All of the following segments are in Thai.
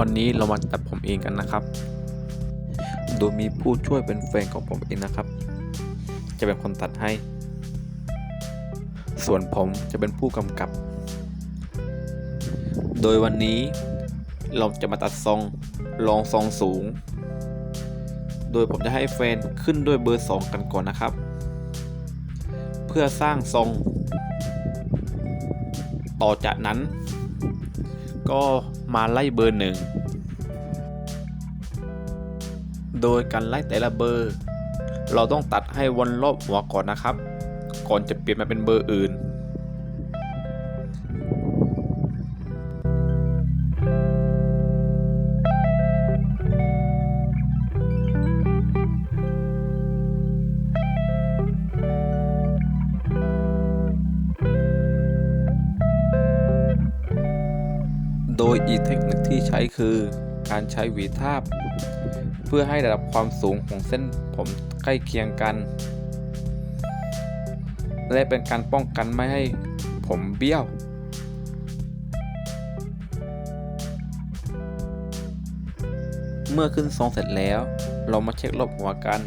วันนี้เรามาตัดผมเองกันนะครับ โดยมีผู้ช่วยเป็นแฟนของผมเองนะครับ จะเป็นคนตัดให้ ส่วนผมจะเป็นผู้กำกับ โดยวันนี้เราจะมาตัดทรงลองทรงสูง โดยผมจะให้แฟนขึ้นด้วยเบอร์ 2 กันก่อนนะครับ เพื่อสร้างทรง ต่อจากนั้นก็มาไล่เบอร์หนึ่ง โดยการไล่แต่ละเบอร์ เราต้องตัดให้วนรอบหัวก่อนนะครับ ก่อนจะเปลี่ยนมาเป็นเบอร์อื่น โดยอีกเทคนิคที่ใช้คือการใช้หวีทาบ พื่อให้ระดับความสูงของเส้นผมใกล้เคียงกัน และเป็นการป้องกันไม่ให้ผมเบี้ยว เมื่อขึ้นทรงเสร็จแล้ว เรามาเช็ครอบหัวกัน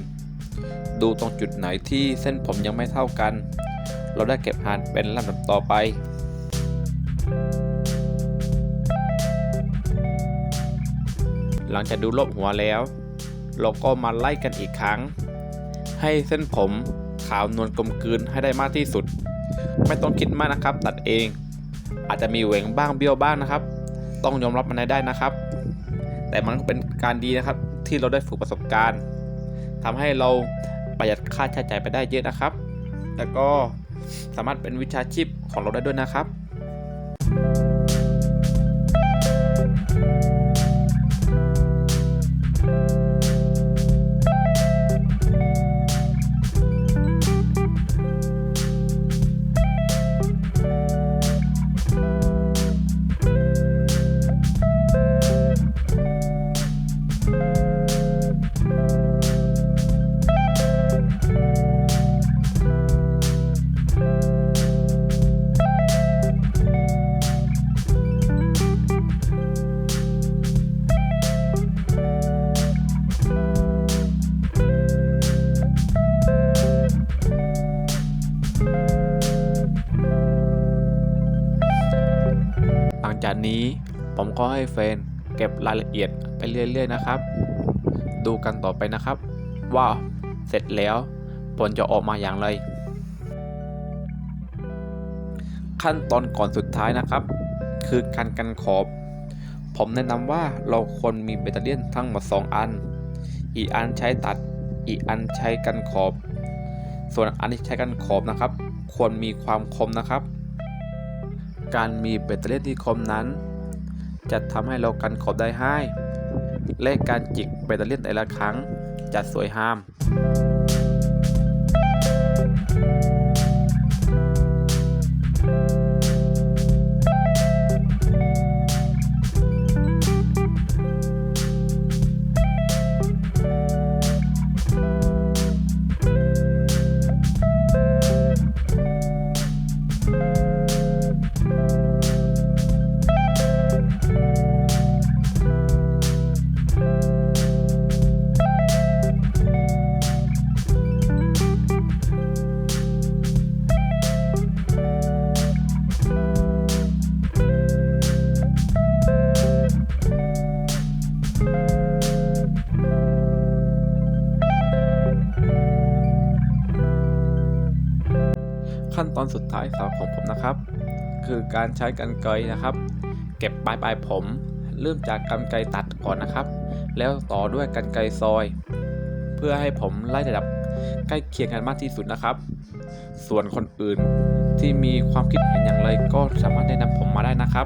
ดูตรงจุดไหนที่เส้นผมยังไม่เท่ากัน เราได้เก็บหานเป็นลำดับต่อไปหลังจากดูรอบหัวแล้ว เราก็มาไล่กันอีกครั้ง ให้เส้นผมขาวนวลกลมกลืนให้ได้มากที่สุด ไม่ต้องคิดมากนะครับ ตัดเอง อาจจะมีเหวงบ้างเบี้ยวบ้างนะครับ ต้องยอมรับมันให้ได้นะครับ แต่มันก็เป็นการดีนะครับที่เราได้ฝึกประสบการณ์ทำให้เราประหยัดค่าใช้จ่ายไปได้เยอะนะครับ แล้วก็สามารถเป็นวิชาชีพของเราได้ด้วยนะครับ จากนี้ผมก็ให้แฟนเก็บรายละเอียดไปเรื่อยๆนะครับ ดูกันต่อไปนะครับ ว่าเสร็จแล้วผลจะออกมาอย่างไร ขั้นตอนก่อนสุดท้ายนะครับ คือการกันขอบ ผมแนะนำว่าเราควรมีแบตเตอรี่ยนทั้งหมด 2 อัน อีกอันใช้ตัด อีกอันใช้กันขอบ ส่วนอันที่ใช้กันขอบนะครับ ควรมีความคมนะครับ การมีแบตเตอรี่ที่คมนั้น จะทำให้เรากันขอบได้ให้และการจิกแบตเตอรี่แต่ละครั้งจะสวยงาม ขั้นตอนสุดท้ายสาวของผมนะครับ คือการใช้กันไกรนะครับ เก็บปลายปลายผม เริ่มจากกันไกรตัดก่อนนะครับ แล้วต่อด้วยกันไกรซอย เพื่อให้ผมไล่ระดับใกล้เคียงกันมากที่สุดนะครับ ส่วนคนอื่นที่มีความคิดเห็นอย่างไรก็สามารถแนะนำผมมาได้นะครับ